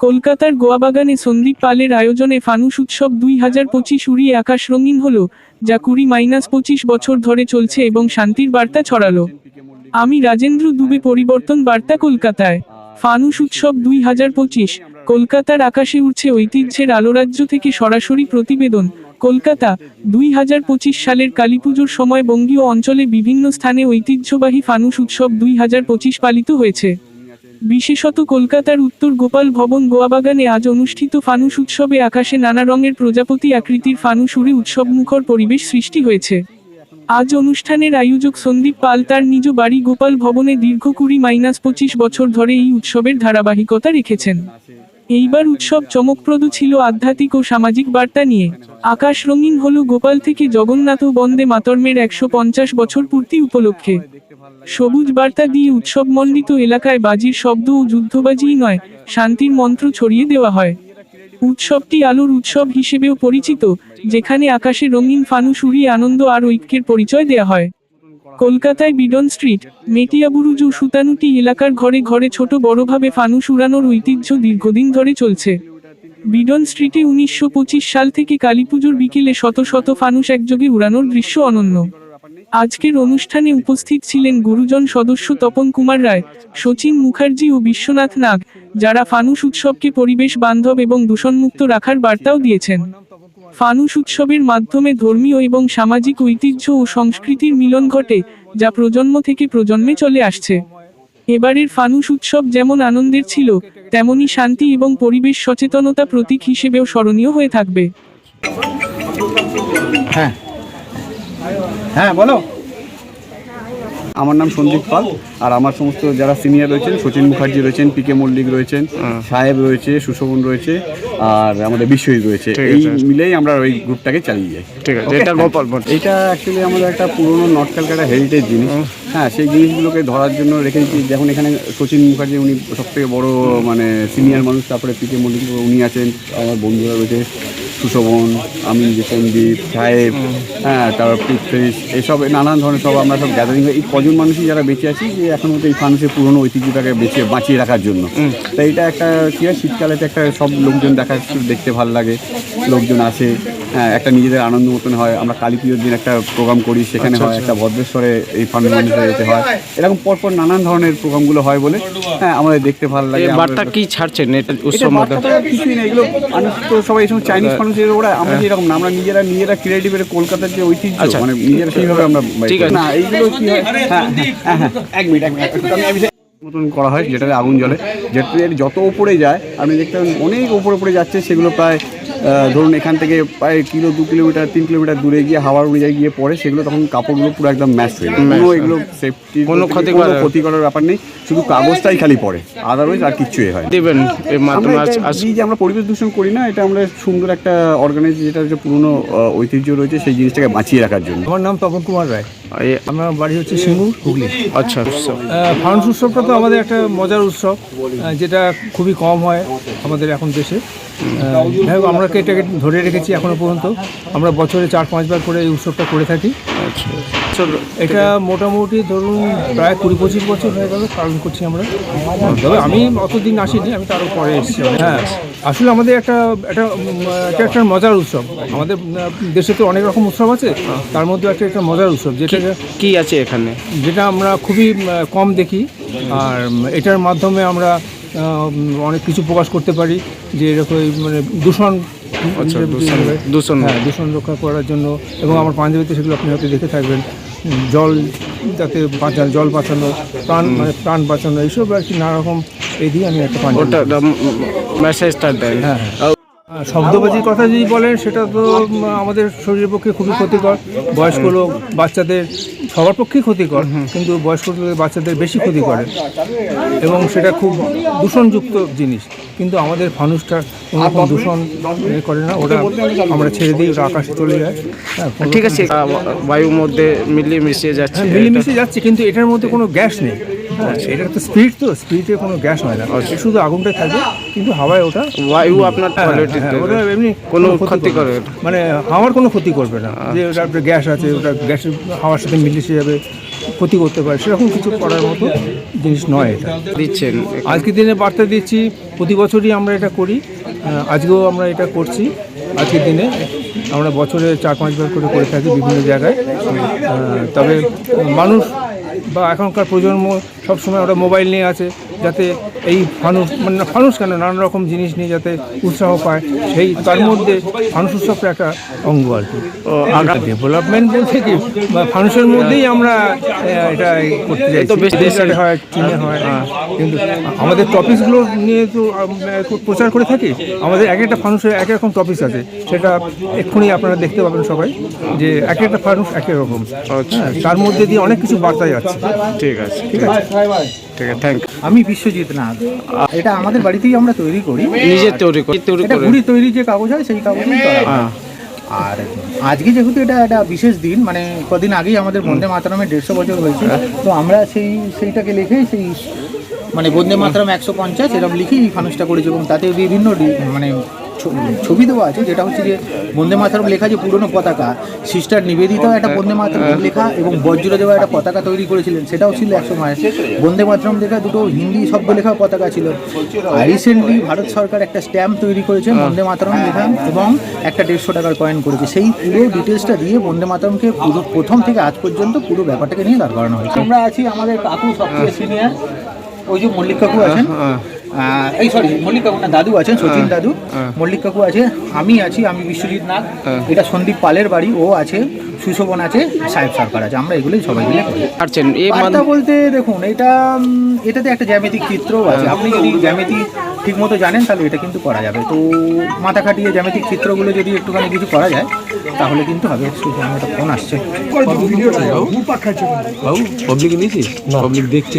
কলকাতার গোয়াবাগানে সন্দীপ পালের আয়োজনে ফানুস উৎসব দুই হাজার পঁচিশ উড়িয়ে আকাশ রঙিন হল, যা কুড়ি মাইনাস পঁচিশ বছর ধরে চলছে এবং শান্তির বার্তা ছড়ালো। আমি রাজেন্দ্র দুবে পরিবর্তন বার্তা কলকাতায়। ফানুস উৎসব দুই হাজার পঁচিশ কলকাতার আকাশে উঠছে ঐতিহ্যের আলোরাজ্য থেকে সরাসরি প্রতিবেদন। কলকাতা, দুই হাজার পঁচিশ সালের কালীপুজোর সময় বঙ্গীয় অঞ্চলে বিভিন্ন স্থানে ঐতিহ্যবাহী ফানুস উৎসব দুই হাজার পঁচিশ পালিত হয়েছে। বিশেষত কলকাতার উত্তর গোপাল ভবন গোয়াবাগানে আজ অনুষ্ঠিত ফানুস উৎসবে আকাশে নানা রঙের প্রজাপতি আকৃতির ফানুস উড়ে উৎসবমুখর পরিবেশ সৃষ্টি হয়েছে। আজ অনুষ্ঠানের আয়োজক সন্দীপ পাল তার নিজ বাড়ি গোপাল ভবনে দীর্ঘ কুড়ি মাইনাস পঁচিশ বছর ধরে এই উৎসবের ধারাবাহিকতা রেখেছেন। এইবার উৎসব চমকপ্রদ ছিল আধ্যাত্মিক ও সামাজিক বার্তা নিয়ে। আকাশ রঙিন হল গোপাল থেকে জগন্নাথ বন্দে মাতর্মের একশো পঞ্চাশ বছর পূর্তি উপলক্ষে। সবুজ বার্তা দিয়ে উৎসব উৎসবমণ্ডিত এলাকায় বাজির শব্দ ও যুদ্ধবাজিই নয়, শান্তির মন্ত্র ছড়িয়ে দেওয়া হয়। উৎসবটি আলোর উৎসব হিসেবেও পরিচিত, যেখানে আকাশে রঙিন ফানুস উড়িয়ে আনন্দ আর ঐক্যের পরিচয় দেওয়া হয়। কলকাতায় বিডন স্ট্রিট মেটিয়াবুরুজ সুতানুটি এলাকার ঘরে ঘরে ছোট বড়ভাবে ফানুস উড়ানোর ঐতিহ্য দীর্ঘদিন ধরে চলছে। বিডন স্ট্রিটে উনিশশো পঁচিশ সাল থেকে কালীপুজোর বিকেলে শত শত ফানুস একযোগে উড়ানোর দৃশ্য অনন্য। আজকের অনুষ্ঠানে উপস্থিত ছিলেন গুরুজন সদস্য তপন কুমার রায় শচীন মুখার্জি ও বিশ্বনাথ নাগ, যারা ফানুস উৎসবকে পরিবেশ বান্ধব এবং দূষণমুক্ত রাখার বার্তাও দিয়েছেন। ফানুস উৎসবের মাধ্যমে ধর্মীয় এবং সামাজিক ঐতিহ্য ও সংস্কৃতির মিলন ঘটে, যা প্রজন্ম থেকে প্রজন্মে চলে আসছে। এবারের ফানুস উৎসব যেমন আনন্দের ছিল, তেমনি শান্তি এবং পরিবেশ সচেতনতা প্রতীক হিসেবেও স্মরণীয় হয়ে থাকবে। হ্যাঁ। হ্যাঁ বলো। আমার নাম সন্দীপ পাল আর আমার সমস্ত যারা সিনিয়র রয়েছেন সচিন মুখার্জি রয়েছেন পি কে মল্লিক রয়েছেন সাহেব রয়েছে সুশোভন রয়েছে আর আমাদের বিশ্বজিৎ রয়েছে। এই মিলেই আমরা ওই গ্রুপটাকে চালিয়ে যাই। ঠিক আছে এটা গোপাল এটা অ্যাকচুয়ালি আমাদের একটা পুরোনো নর্থ ক্যালকাটা হেরিটেজ জিনিস। হ্যাঁ সেই জিনিসগুলোকে ধরার জন্য রেখেছি। যেমন এখানে সচিন মুখার্জি উনি সব থেকে বড় মানে সিনিয়র মানুষ তারপরে পি কে মল্লিক উনি আছেন আমার বন্ধুরা রয়েছে। সুশোভন আমি যে সন্দীপ সাহেব হ্যাঁ তারপর পৃথ্বীশ এসব নানান ধরনের সব আমরা সব গ্যাদারিং এই কজন মানুষই যারা বেঁচে আছি যে এখন মতো এই ফানুসের পুরনো ঐতিহ্যটাকে বেঁচে বাঁচিয়ে রাখার জন্য। তাই এটা একটা কী হয় শীতকালে তো একটা সব লোকজন দেখা দেখতে ভালো লাগে। লোকজন আসে। একটা নিজেদের আনন্দ মতন হয়। আমরা কালী পুজোর দিন একটা প্রোগ্রাম করি সেখানে হয় একটা ভদ্রেশ্বরে এই ফান্ড যেতে হয়। এরকম পরপর নানান ধরনের প্রোগ্রামগুলো হয় বলে হ্যাঁ আমাদের দেখতে ভালো লাগে। বার্তা কি ছাড়ছেন? এটা এটা উৎসব কিছুই না এগুলো মানুষ তো সবাই সময় চাইনিজ মানুষ এগুলো ওরা আমরা এরকম না আমরা নিজেরা নিজেরা ক্রিয়েটিভ এর কলকাতার যে ঐতিহ্য আচ্ছা। মানে নিজেরা সেইভাবে আমরা ঠিক আছে। না এইগুলো কি হয়? হ্যাঁ হ্যাঁ হ্যাঁ এক মিনিট এক মিনিট আমি আমি মতন করা হয় যেটাতে আগুন জ্বলে। যেটা যত উপরে যায় আপনি দেখতে পাবেন অনেক উপরে উপরে যাচ্ছে সেগুলো প্রায় ধরুন এখান থেকে প্রায় কিলো দু কিলোমিটার তিন কিলোমিটার দূরে গিয়ে হাওয়ার অনুযায়ী গিয়ে পড়ে সেগুলো তখন কাপড়গুলো পুরো একদম ম্যাচ হয়ে যায়। কোনো এগুলো সেফটি কোনো ক্ষতি কোনো করার- ক্ষতি করার ব্যাপার নেই শুধু কাগজটাই খালি পড়ে আদারওয়াইজ আর কিচ্ছুই হয় দেবেন যে আমরা পরিবেশ দূষণ করি না এটা আমরা সুন্দর একটা অর্গানাইজ যেটা হচ্ছে পুরনো ঐতিহ্য রয়েছে সেই জিনিসটাকে বাঁচিয়ে রাখার জন্য। আমার নাম তপন কুমার রায়। আমার বাড়ি হচ্ছে সিঙ্গুর হুগলি। আচ্ছা উৎসব। ফাউন্স উৎসবটা তো আমাদের একটা মজার উৎসব যেটা খুবই কম হয় আমাদের এখন দেশে। যাই হোক আমরা এটাকে ধরে রেখেছি এখনও পর্যন্ত? আমরা বছরে চার পাঁচবার করে এই উৎসবটা করে থাকি। আচ্ছা। এটা মোটামুটি ধরুন প্রায় কুড়ি পঁচিশ বছর হয়ে গেল পালন করছি আমরা। তবে আমি অতদিন আসিনি আমি তারও পরে এসেছি। হ্যাঁ আসলে আমাদের একটা একটা একটা একটা মজার উৎসব। আমাদের দেশে তো অনেক রকম উৎসব আছে তার মধ্যে একটা একটা মজার উৎসব যেটা কি আছে এখানে? যেটা আমরা খুবই কম দেখি। আর এটার মাধ্যমে আমরা অনেক কিছু প্রকাশ করতে পারি যে এরকম মানে দূষণ আচ্ছা, দূষণ-। হ্যাঁ দূষণ রক্ষা করার জন্য এবং আমার পাঞ্জাবিতে সেগুলো আপনি হয়তো দেখে থাকবেন। জল যাতে বাঁচান জল বাঁচানো প্রাণ মানে প্রাণ বাঁচানো এইসব আর কি নানারকম এই দিয়ে আমি একটা মেসেজটা দেন। হ্যাঁ হ্যাঁ। শব্দবাজির কথা যদি বলেন সেটা তো আমাদের শরীরের পক্ষে খুবই ক্ষতিকর। বয়স্ক লোক বাচ্চাদের সবার পক্ষেই ক্ষতিকর কিন্তু বয়স্ক লোকের বাচ্চাদের বেশি ক্ষতি করে এবং সেটা খুব দূষণযুক্ত জিনিস। কিন্তু আমাদের ফানুসটা কোনো রকম দূষণ এ করে না ওটা আমরা ছেড়ে দিই ওটা আকাশে চলে যায়। হ্যাঁ ঠিক আছে। বায়ুর মধ্যে মিলিয়ে মিশিয়ে যাচ্ছে মিলিয়ে মিশিয়ে যাচ্ছে কিন্তু এটার মধ্যে কোনো গ্যাস নেই। হ্যাঁ এটার তো স্পিড তো স্পিডে কোনো গ্যাস হয় না। শুধু আগুনটাই থাকবে কিন্তু হাওয়ায় ওটা বায়ু আপনার হ্যাঁ, হ্যাঁ, ওটা এমনি কোনো ক্ষতি করবে মানে হাওয়ার কোনো ক্ষতি করবে না। যে ওটা গ্যাস আছে ওটা গ্যাসের হাওয়ার সাথে মিলিয়ে যাবে ক্ষতি করতে পারে সেরকম কিছু করার মতো জিনিস নয় এটা। দিচ্ছেন। আজকের দিনে বার্তা দিচ্ছি প্রতি বছরই আমরা এটা করি আজকেও আমরা এটা করছি আজকের দিনে। আমরা বছরে চার পাঁচবার করে করে থাকি বিভিন্ন জায়গায়। তবে মানুষ বা এখনকার প্রজন্ম সবসময় ওরা মোবাইল নিয়ে আছে যাতে এই ফানুস মানে ফানুস কেন? নানা রকম জিনিস নিয়ে যাতে উৎসাহ পায়। সেই তার মধ্যে ফানুস উৎসবটা একটা অঙ্গ আর কি। ডেভেলপমেন্ট বলতে কি? বা ফানুসের মধ্যেই আমরা এটা করতে চাই তো বেশ- দেশে হয় চীনে হয় হ্যাঁ। কিন্তু আমাদের টপিকসগুলো নিয়ে তো প্রচার করে থাকি। আমাদের এক একটা ফানুসের এক এক রকম টপিক আছে। সেটা এক্ষুনি আপনারা দেখতে পাবেন সবাই যে এক একটা ফানুস এক এক রকম। হ্যাঁ, তার মধ্যে দিয়ে অনেক কিছু বার্তা যাচ্ছে ঠিক আছে। ঠিক আছে? ঠিক আছে থ্যাংক আমি বিশ্বজিৎ নাথ। এটা আমাদের বাড়িতেই আমরা তৈরি করি। নিজের তৈরি করে তৈরি এটা করে। ঘুড়ি তৈরি যে কাগজ হয় সেই কাগজেই করা হয়। আর আজকে যেহেতু এটা একটা বিশেষ দিন মানে কদিন আগেই আমাদের বন্দে মাতরমের দেড়শো বছর হয়েছে তো আমরা সেই সেইটাকে লিখে সেই মানে বন্দে মাতরম একশো পঞ্চাশ এরকম লিখেই এই ফানুসটা করেছি এবং তাতে বিভিন্ন ডি- মানে ছবি দেওয়া আছে যেটা হচ্ছে যে বন্দে মাতরম লেখা যে পুরনো পতাকা সিস্টার নিবেদিতা একটা বন্দে মাতরম লেখা এবং বজ্রদেবা একটা পতাকা তৈরি করেছিলেন সেটাও ছিল এক সময়। বন্দে মাতরম লেখা দুটো হিন্দি শব্দ লেখা পতাকা ছিল। আর রিসেন্টলি ভারত সরকার একটা স্ট্যাম্প তৈরি করেছে বন্দে মাতরম লেখা এবং একটা দেড়শো টাকার কয়েন করেছে। সেই পুরো ডিটেলসটা দিয়ে বন্দে মাতরমকে পুরো প্রথম থেকে আজ পর্যন্ত পুরো ব্যাপারটাকে নিয়ে দাঁড় করানো হয়েছে। আমরা আছি আমাদের কাকু সবচেয়ে সিনিয়র ওই যে মল্লিক কাকু আছেন। আহ, এই সরি মল্লিক কাকু না দাদু আছেন সচিন দাদু। মল্লিক কাকু আছে আমি আছি আমি বিশ্বজিৎ নাথ এটা সন্দীপ পালের বাড়ি ও আছে সুশোভন আছে সাহেব সরকার আছে। আমরা এগুলোই সবাই মিলে করি। পারছেন বার্তা বলতে দেখুন এটা এটাতে একটা জ্যামিতিক চিত্রও আছে। আপনি যদি জ্যামিতি ঠিক মতো জানেন তাহলে এটা কিন্তু করা যাবে। তো মাথা খাটিয়ে জ্যামিতিক চিত্রগুলো যদি একটুখানি কিছু করা যায় তাহলে কিন্তু হবে একটা ফোন আসছে। পাবলিক নিয়েছিস? পাবলিক দেখছে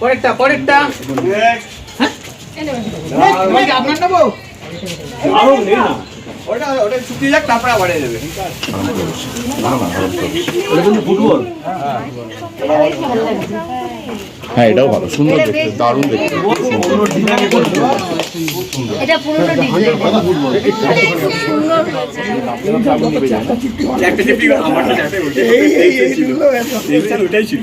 পরেরটা পরেরটা আপনার নেব ওটা ওটা শুকিয়ে যাক তারপরে আবার দেবে ওটা কিন্তু ফুটবল হ্যাঁ এটাও ভালো সুন্দর দেখতে দারুণ দেখতে এটা পুরোটা ডিজাইন সুন্দর হয়েছে ওটাই ছিল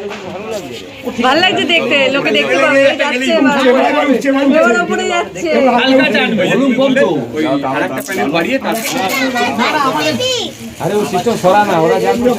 ভালো লাগছে দেখতে লোকে দেখতে পাবে যাচ্ছে এবার উপরে যাচ্ছে। আরে ও সিস্টেম সরা না ওরা জানবে